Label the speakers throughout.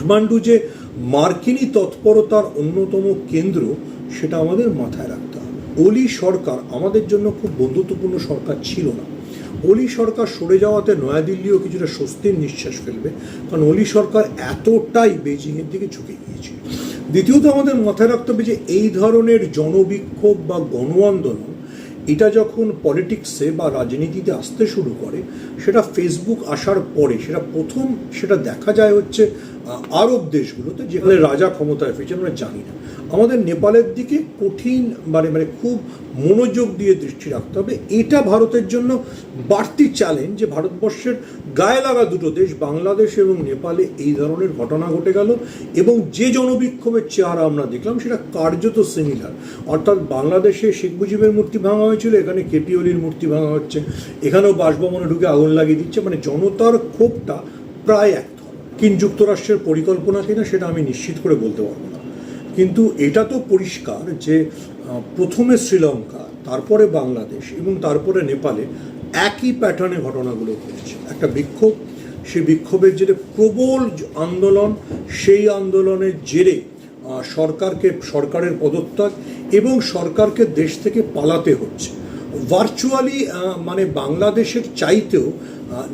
Speaker 1: কাঠমান্ডু যে মার্কিনী তৎপরতার অন্যতম কেন্দ্র, সেটা আমাদের মাথায় রাখতে হবে। অলি সরকার আমাদের জন্য খুব বন্ধুত্বপূর্ণ সরকার ছিল না। অলি সরকার সরে যাওয়াতে নয়াদিল্লিও কিছুটা স্বস্তির নিঃশ্বাস ফেলবে, কারণ অলি সরকার এতটাই বেজিংয়ের দিকে ঝুঁকে গিয়েছে দ্বিতীয়ত আমাদের মাথায় রাখতে হবে যে এই ধরনের জনবিক্ষোভ বা গণ আন্দোলন এটা যখন পলিটিক্সে বা রাজনীতিতে আসতে শুরু করে, সেটা ফেসবুক আসার পরে, সেটা প্রথম সেটা দেখা যায় হচ্ছে আরব দেশগুলোতে যেখানে রাজা ক্ষমতায় ফিরছে আমরা জানি না। আমাদের নেপালের দিকে কঠিন মানে মানে খুব মনোযোগ দিয়ে দৃষ্টি রাখতে হবে। এটা ভারতের জন্য বাড়তি চ্যালেঞ্জ যে ভারতবর্ষের গায়ে লাগা দুটো দেশ, বাংলাদেশ এবং নেপালে এই ধরনের ঘটনা ঘটে গেল এবং যে জনবিক্ষোভের চেহারা আমরা দেখলাম সেটা কার্যত সিমিলার অর্থাৎ বাংলাদেশে শেখ মুজিবের মূর্তি ভাঙা হয়েছিল, এখানে কেপি ওলির মূর্তি ভাঙা হচ্ছে, এখানেও বাসভবনে ঢুকে আগুন লাগিয়ে দিচ্ছে মানে জনতার ক্ষোভটা প্রায় এক কিন যুক্তরাষ্ট্রের পরিকল্পনা কিনা সেটা আমি নিশ্চিত করে বলতে পারব কিন্তু এটা তো পরিষ্কার যে প্রথমে শ্রীলঙ্কা, তারপরে বাংলাদেশ এবং তারপরে নেপালে একই প্যাটার্নে ঘটনাগুলো ঘটেছে। একটা বিক্ষোভ, সেই বিক্ষোভের জেরে প্রবল আন্দোলন, সেই আন্দোলনের জেরে সরকারকে, সরকারের পদত্যাগ এবং সরকারকে দেশ থেকে পালাতে হচ্ছে। ভার্চুয়ালি মানে বাংলাদেশের চাইতেও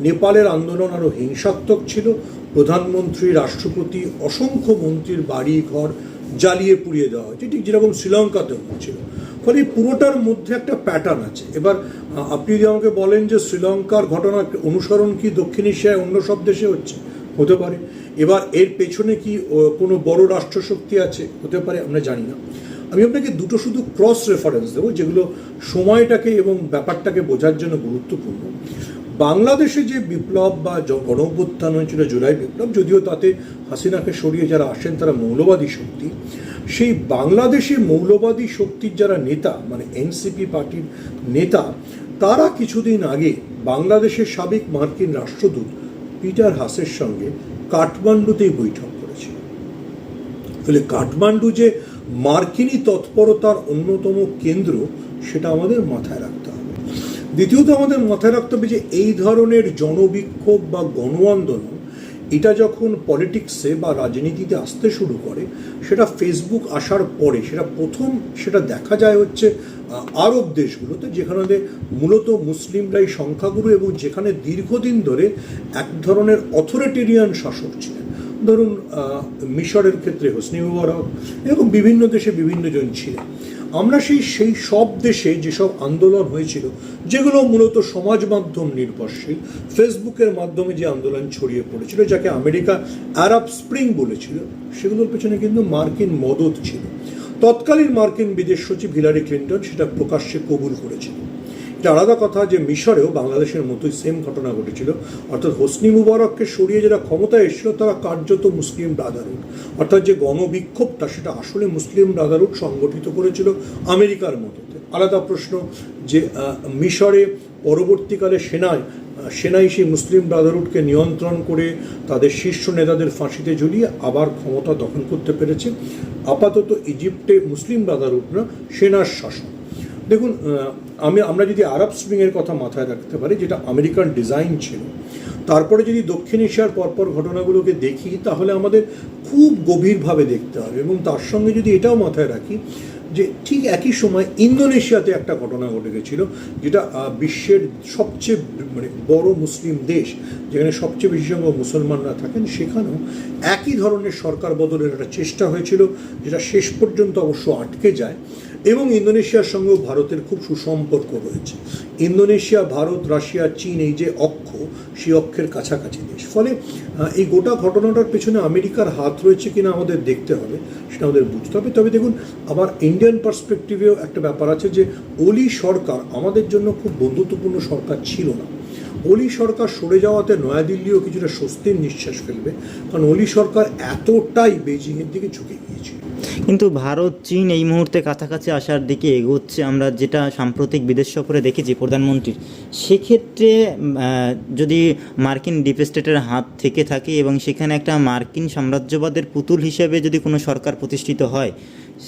Speaker 1: নেপালের আন্দোলন আরও হিংসাত্মক ছিল। প্রধানমন্ত্রী, রাষ্ট্রপতি, অসংখ্য মন্ত্রীর বাড়ি ঘর জ্বালিয়ে পুড়িয়ে দেওয়া হয়েছে। ঠিক যেরকম শ্রীলঙ্কাতেও হচ্ছিল ফলে এই পুরোটার মধ্যে একটা প্যাটার্ন আছে। এবার আপনি যদি আমাকে বলেন যে শ্রীলঙ্কার ঘটনা অনুসরণ কি দক্ষিণ এশিয়ায় অন্য সব দেশে হচ্ছে? হতে পারে। এবার এর পেছনে কি কোনো বড় রাষ্ট্রশক্তি আছে? হতে পারে, আমরা জানি না। আমি আপনাকে দুটো শুধু ক্রস রেফারেন্স দেবো, যেগুলো সময়টাকে এবং ব্যাপারটাকে বোঝার জন্য গুরুত্বপূর্ণ। বাংলাদেশে যে বিপ্লব বা গণ অভ্যুত্থান হয়েছিল, জুলাই বিপ্লব, যদিও তাতে হাসিনাকে সরিয়ে যারা আসেন তারা মৌলবাদী শক্তি। সেই বাংলাদেশে মৌলবাদী শক্তির যারা নেতা মানে এনসিপি পার্টির নেতা, তারা কিছুদিন আগে বাংলাদেশের সাবেক মার্কিন রাষ্ট্রদূত পিটার হাসের সঙ্গে কাঠমান্ডুতেই বৈঠক করেছিল। ফলে কাঠমান্ডু যে মার্কিনী তৎপরতার অন্যতম কেন্দ্র সেটা আমাদের মাথায় রাখতে হবে। দ্বিতীয়ত আমাদের মাথায় রাখতে হবে যে এই ধরনের জনবিক্ষোভ বা গণ আন্দোলন এটা যখন পলিটিক্সে বা রাজনীতিতে আসতে শুরু করে, সেটা ফেসবুক আসার পরে, সেটা প্রথম সেটা দেখা যায় হচ্ছে আরব দেশগুলোতে, যেখানে মূলত মুসলিমরাই সংখ্যাগুরু এবং যেখানে দীর্ঘদিন ধরে এক ধরনের অথরিটেরিয়ান শাসক ছিলেন। ধরুন মিশরের ক্ষেত্রে হোসনি মুবারক, এরকম বিভিন্ন দেশে বিভিন্ন জন ছিলেন। আমরা সেই সেই সব দেশে যেসব আন্দোলন হয়েছিল, যেগুলো মূলত সমাজ মাধ্যম নির্ভরশীল, ফেসবুকের মাধ্যমে যে আন্দোলন ছড়িয়ে পড়েছিল, যাকে আমেরিকা আরব স্প্রিং বলেছিল, সেগুলোর পেছনে কিন্তু মার্কিন মদত ছিল। তৎকালীন মার্কিন বিদেশ সচিব হিলারি ক্লিন্টন সেটা প্রকাশ্যে কবুল করেছিল এটা আলাদা কথা যে মিশরেও বাংলাদেশের মতোই সেম ঘটনা ঘটেছিল। অর্থাৎ হোসনি মুবারককে সরিয়ে যারা ক্ষমতায় এসেছিল, তারা কার্যত মুসলিম ব্রাদারহুড অর্থাৎ যে গণবিক্ষোভটা, সেটা আসলে মুসলিম ব্রাদারহুড সংগঠিত করেছিল আমেরিকার মতোতে। আলাদা প্রশ্ন যে মিশরে পরবর্তীকালে সেনায় সেনাই সেই মুসলিম ব্রাদারহুডকে নিয়ন্ত্রণ করে তাদের শীর্ষ নেতাদের ফাঁসিতে ঝুলিয়ে আবার ক্ষমতা দখল করতে পেরেছে। আপাতত ইজিপ্টে মুসলিম ব্রাদারহুডরা সেনার শাসন। দেখুন আমি, আমরা যদি আরব স্প্রিংয়ের কথা মাথায় রাখতে পারি, যেটা আমেরিকান ডিজাইন ছিল, তারপরে যদি দক্ষিণ এশিয়ার পরপর ঘটনাগুলোকে দেখি, তাহলে আমাদের খুব গভীরভাবে দেখতে হবে। এবং তার সঙ্গে যদি এটাও মাথায় রাখি, যে ঠিক একই সময় ইন্দোনেশিয়াতে একটা ঘটনা ঘটে গেছিল, যেটা বিশ্বের সবচেয়ে মানে বড় মুসলিম দেশ, যেখানে সবচেয়ে বেশি সংখ্যক মুসলমানরা থাকেন, সেখানেও একই ধরনের সরকার বদলের একটা চেষ্টা হয়েছিল, যেটা শেষ পর্যন্ত অবশ্য আটকে যায়। এবং ইন্দোনেশিয়ার সঙ্গেও ভারতের খুব সুসম্পর্ক রয়েছে। ইন্দোনেশিয়া, ভারত, রাশিয়া, চীন এই যে অক্ষ, সেই অক্ষের কাছাকাছি দেশ। ফলে এই গোটা ঘটনাটার পেছনে আমেরিকার হাত রয়েছে কিনা আমাদের দেখতে হবে, সেটা আমাদের বুঝতে হবে। তবে দেখুন, আবার ইন্ডিয়ান পার্সপেক্টিভেও একটা ব্যাপার আছে যে, অলি সরকার আমাদের জন্য খুব বন্ধুত্বপূর্ণ সরকার ছিল না। অলি সরকার সরে যাওয়াতে নয়াদিল্লিও কিছুটা স্বস্তির নিঃশ্বাস ফেলবে, কারণ অলি সরকার এতটাই বেজিংয়ের দিকে ঝুঁকে গিয়েছিল।
Speaker 2: কিন্তু ভারত, চীন এই মুহূর্তে কাছাকাছি আসার দিকে এগোচ্ছে। আমরা যেটা সাম্প্রতিক বিদেশ সফরে দেখেছি প্রধানমন্ত্রীর, সেক্ষেত্রে যদি মার্কিন ডিপেস্টেটের হাত থেকে থাকে এবং সেখানে একটা মার্কিন সাম্রাজ্যবাদের পুতুল হিসেবে যদি কোনো সরকার প্রতিষ্ঠিত হয়,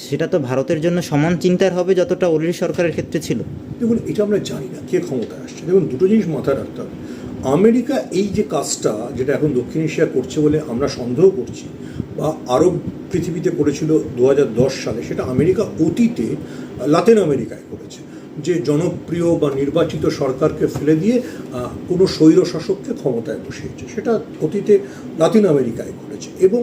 Speaker 2: সেটা তো ভারতের জন্য সমান চিন্তার হবে যতটা অলির সরকারের ক্ষেত্রে ছিল।
Speaker 1: দেখুন, এটা আমরা জানি না কে ক্ষমতায় আসছে। দেখুন, দুটো জিনিস মাথায় রাখতে হবে। আমেরিকা এই যে কাজটা, যেটা এখন দক্ষিণ এশিয়া করছে বলে আমরা সন্দেহ করছি বা আরব পৃথিবীতে করেছিল দু হাজার দশ সালে, সেটা আমেরিকা অতীতে, লাতিন আমেরিকায় করেছে যে জনপ্রিয় বা নির্বাচিত সরকারকে ফেলে দিয়ে কোনো স্বৈর শাসককে ক্ষমতায় বসিয়েছে, সেটা অতীতে লাতিন আমেরিকায় করেছে এবং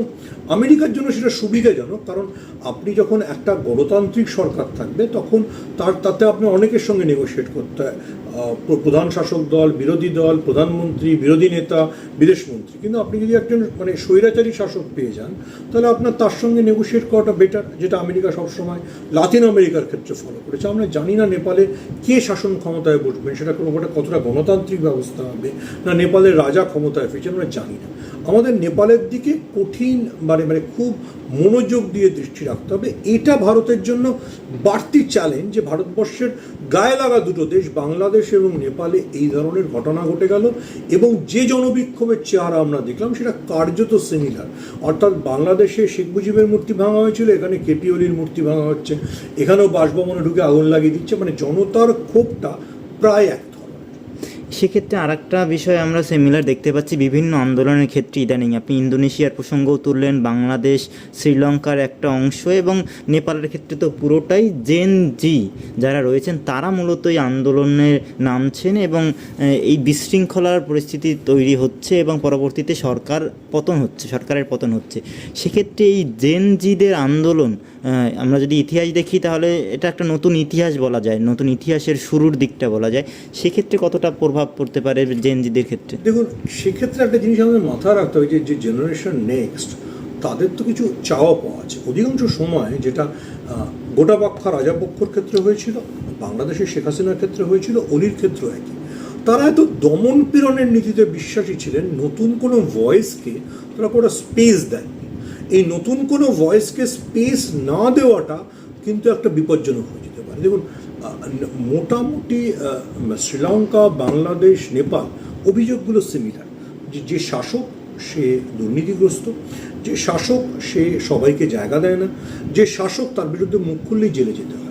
Speaker 1: আমেরিকার জন্য সেটা সুবিধাজনক, কারণ আপনি যখন একটা গণতান্ত্রিক সরকার থাকবে, তখন তার, তাতে আপনি অনেকের সঙ্গে নেগোশিয়েট করতে হয়। প্রধান শাসক দল, বিরোধী দল, প্রধানমন্ত্রী, বিরোধী নেতা বিদেশমন্ত্রী কিন্তু আপনি যদি একজন মানে স্বৈরাচারী শাসক পেয়ে যান, তাহলে আপনার তার সঙ্গে নেগোশিয়েট করাটা বেটার যেটা আমেরিকা সবসময় লাতিন আমেরিকার ক্ষেত্রে ফলো করেছে। আমরা জানি না নেপালে কে শাসন ক্ষমতায় বসবেন, সেটা কোনো কতটা গণতান্ত্রিক ব্যবস্থা হবে, না নেপালের রাজা ক্ষমতায় ফিরছে আমরা জানি না। আমাদের নেপালের দিকে কঠিন মানে মানে খুব মনোযোগ দিয়ে দৃষ্টি রাখতে হবে। এটা ভারতের জন্য বাড়তি চ্যালেঞ্জ যে ভারতবর্ষের গায়ে লাগা দুটো দেশ, বাংলাদেশ এবং নেপালে এই ধরনের ঘটনা ঘটে গেল এবং যে জনবিক্ষোভের চেহারা আমরা দেখলাম সেটা কার্যত সিমিলার অর্থাৎ বাংলাদেশে শেখ মুজিবের মূর্তি ভাঙা হয়েছিল, এখানে কেপি ওলির মূর্তি ভাঙা হচ্ছে, এখানেও বাসভবনে ঢুকে আগুন লাগিয়ে দিচ্ছে মানে জনতার ক্ষোভটা প্রায় এক
Speaker 2: সেক্ষেত্রে আর একটা বিষয় আমরা সিমিলার দেখতে পাচ্ছি, বিভিন্ন আন্দোলনের ক্ষেত্রে ইদানিং। আপনি ইন্দোনেশিয়ার প্রসঙ্গও তুললেন, বাংলাদেশ, শ্রীলঙ্কার একটা অংশ এবং নেপালের ক্ষেত্রে তো পুরোটাই জেন জি যারা রয়েছেন, তারা মূলত এই আন্দোলনে নামছেন এবং এই বিশৃঙ্খলার পরিস্থিতি তৈরি হচ্ছে এবং পরবর্তীতে সরকার পতন হচ্ছে, সরকারের পতন হচ্ছে। সেক্ষেত্রে এই জেন জিদের আন্দোলন আমরা যদি ইতিহাস দেখি তাহলে এটা একটা নতুন ইতিহাস বলা যায় নতুন ইতিহাসের শুরুর দিকটা বলা যায়। সেক্ষেত্রে কতটা প্রভাব পড়তে পারে জেনজিদের ক্ষেত্রে?
Speaker 1: দেখুন সেক্ষেত্রে একটা জিনিস আমাদের মাথায় রাখতে হবে যে জেনারেশন নেক্সট তাদের তো কিছু চাওয়া পাওয়া আছে। অধিকাংশ সময় যেটা আহ, গোটা বাক্ষা রাজাপক্ষর ক্ষেত্রে হয়েছিল বাংলাদেশের শেখ হাসিনার ক্ষেত্রে হয়েছিল অলির ক্ষেত্রে একই। তারা এত দমন পীড়নের নীতিতে বিশ্বাসী ছিলেন নতুন কোনো ভয়েসকে তারা কোনো স্পেস দেননি এই নতুন কোনো ভয়েসকে স্পেস না দেওয়াটা কিন্তু একটা বিপজ্জনক হয়ে যেতে পারে। দেখুন মোটামুটি শ্রীলঙ্কা, বাংলাদেশ, নেপাল অভিযোগগুলো সিমিলার যে যে শাসক সে দুর্নীতিগ্রস্ত, যে শাসক সে সবাইকে জায়গা দেয় না, যে শাসক তার বিরুদ্ধে মুখ খুললেই জেলে যেতে হয়।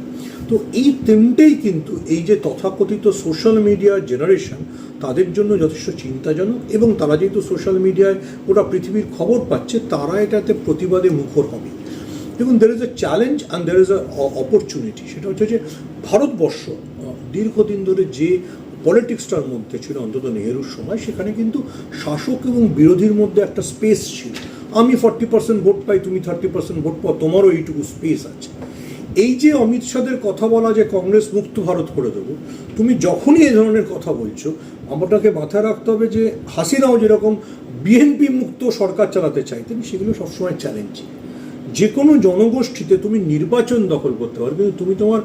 Speaker 1: তো এই তিনটেই কিন্তু এই যে তথাকথিত সোশ্যাল মিডিয়া জেনারেশন তাদের জন্য যথেষ্ট চিন্তাজনক এবং তারা যেহেতু সোশ্যাল মিডিয়ায় গোটা পৃথিবীর খবর পাচ্ছে, তারা এটাতে প্রতিবাদে মুখর হবে। দেখুন there is a challenge and there is a opportunity সেটা হচ্ছে যে ভারতবর্ষ দীর্ঘদিন ধরে যে পলিটিক্সটার মধ্যে ছিল অন্তত নেহেরুর সময়, সেখানে কিন্তু শাসক এবং বিরোধীর মধ্যে একটা স্পেস ছিল। আমি ফর্টি পার্সেন্ট ভোট পাই, তুমি থার্টি পার্সেন্ট ভোট পাও, তোমারও এইটুকু স্পেস আছে। এই যে অমিত শাহের কথা বলা যে কংগ্রেস মুক্ত ভারত করে দেবো, তুমি যখনই এই ধরনের কথা বলছো আপনাকে মাথায় রাখতে হবে যে হাসিনাও যেরকম বিএনপি মুক্ত সরকার চালাতে চাইতেন সেগুলো সবসময় চ্যালেঞ্জিং যে কোনো জনগোষ্ঠীতে তুমি নির্বাচন দখল করতে পারবে কিন্তু তুমি তোমার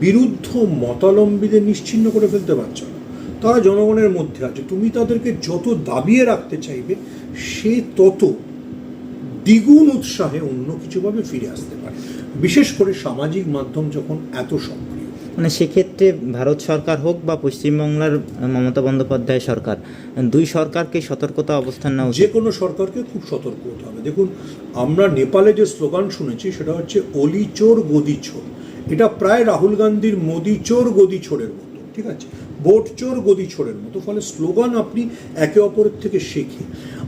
Speaker 1: বিরুদ্ধ মতালম্বীদের নিশ্চিহ্ন করে ফেলতে পারছ না। তারা জনগণের মধ্যে আছে, তুমি তাদেরকে যত দাবিয়ে রাখতে চাইবে, সে তত দ্বিগুণ উৎসাহে অন্য কিছুভাবে ফিরে আসতে পারে বিশেষ করে সামাজিক মাধ্যম যখন এত সক্রিয়।
Speaker 2: মানে সেক্ষেত্রে ভারত সরকার হোক বা পশ্চিমবাংলার মমতা বন্দ্যোপাধ্যায় সরকার দুই সরকারকে সতর্কতা অবস্থান নেওয়া
Speaker 1: যে কোনো সরকারকে খুব সতর্ক হতে হবে। দেখুন আমরা নেপালে যে স্লোগান শুনেছি সেটা হচ্ছে অলি চোর গদি চোর এটা প্রায় রাহুল গান্ধীর মোদি চোর গদি চোরের মতো ঠিক আছে? বোট চোর গদি চোরের মতো। ফলে স্লোগান আপনি একে অপরের থেকে শেখে।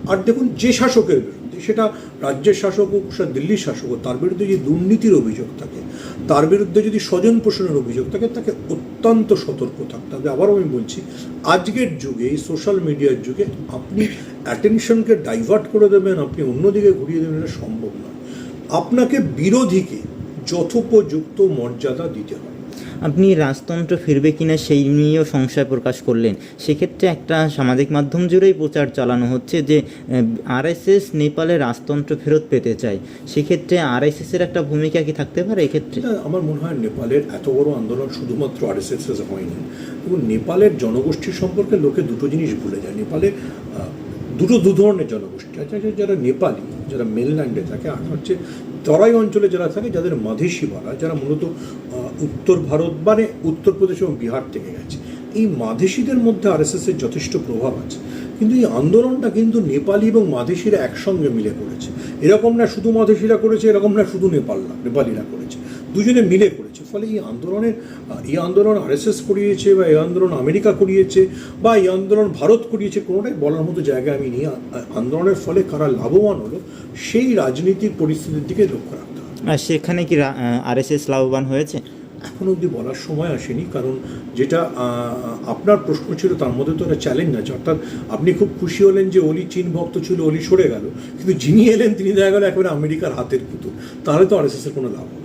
Speaker 1: আর দেখুন যে শাসকের বিরুদ্ধে সেটা রাজ্যের শাসক হোক, সেটা দিল্লির শাসক হোক, তার বিরুদ্ধে যদি দুর্নীতির অভিযোগ থাকে, তার বিরুদ্ধে যদি স্বজন পোষণের অভিযোগ থাকে, তাকে অত্যন্ত সতর্ক থাকতে হবে। আবারও আমি বলছি, আজকের যুগে, এই সোশ্যাল মিডিয়ার যুগে আপনি অ্যাটেনশনকে ডাইভার্ট করে দেবেন, আপনি অন্যদিকে ঘুরিয়ে দেবেন, এটা সম্ভব নয়। আপনাকে বিরোধীকে যথোপযুক্ত মর্যাদা দিতে হবে।
Speaker 2: আপনি রাজতন্ত্র ফিরবে কিনা সেই নিয়েও সংশয় প্রকাশ করলেন। সেক্ষেত্রে একটা সামাজিক মাধ্যম জুড়েই প্রচার চালানো হচ্ছে যে আরএসএস নেপালে রাজতন্ত্র ফেরত পেতে চায়। সেক্ষেত্রে আরএসএস এর একটা ভূমিকা কি থাকতে পারে এক্ষেত্রে?
Speaker 1: আমার মনে হয় নেপালের এত বড় আন্দোলন শুধুমাত্র আরএসএস হয়নি। এবং নেপালের জনগোষ্ঠীর সম্পর্কে লোকে দুটো জিনিস ভুলে যায়। নেপালে দুটো দু ধরনের জনগোষ্ঠী আছে। যারা নেপালি, যারা মেনল্যান্ডে থাকে, আর হচ্ছে তরাই অঞ্চলে যারা থাকে, যাদের মাধেশি বলা যারা মূলত উত্তর ভারত মানে উত্তরপ্রদেশ এবং বিহার থেকে গেছে, এই মাধেশিদের মধ্যে আর এর যথেষ্ট প্রভাব আছে। কিন্তু এই আন্দোলনটা কিন্তু নেপালি এবং মাধেশিরা একসঙ্গে মিলে করেছে। এরকম না শুধু মাধেশিরা করেছে, এরকম না শুধু নেপাল না নেপালিরা করেছে। দুজনে মিলে করেছে। ফলে এই আন্দোলনের এই আন্দোলন আরএসএস করিয়েছে বা এই আন্দোলন আমেরিকা করিয়েছে বা এই আন্দোলন ভারত করিয়েছে কোনোটাই বলার মতো জায়গা আমি নিয়ে আন্দোলনের ফলে কারা লাভবান হলো সেই রাজনীতির পরিস্থিতির দিকে লক্ষ্য রাখতে হবে।
Speaker 2: সেখানে কি আরএসএস লাভবান হয়েছে?
Speaker 1: এখন অবধি বলার সময় আসেনি কারণ যেটা আপনার প্রশ্ন ছিল তার মধ্যে তো একটা চ্যালেঞ্জ আছে। অর্থাৎ আপনি খুব খুশি হলেন যে অলি চীন ভক্ত ছিল অলি সরে গেল। কিন্তু যিনি এলেন তিনি দেখা গেল একেবারে আমেরিকার হাতের পুতুল। তাহলে তো আর এর কোনো লাভ হবে।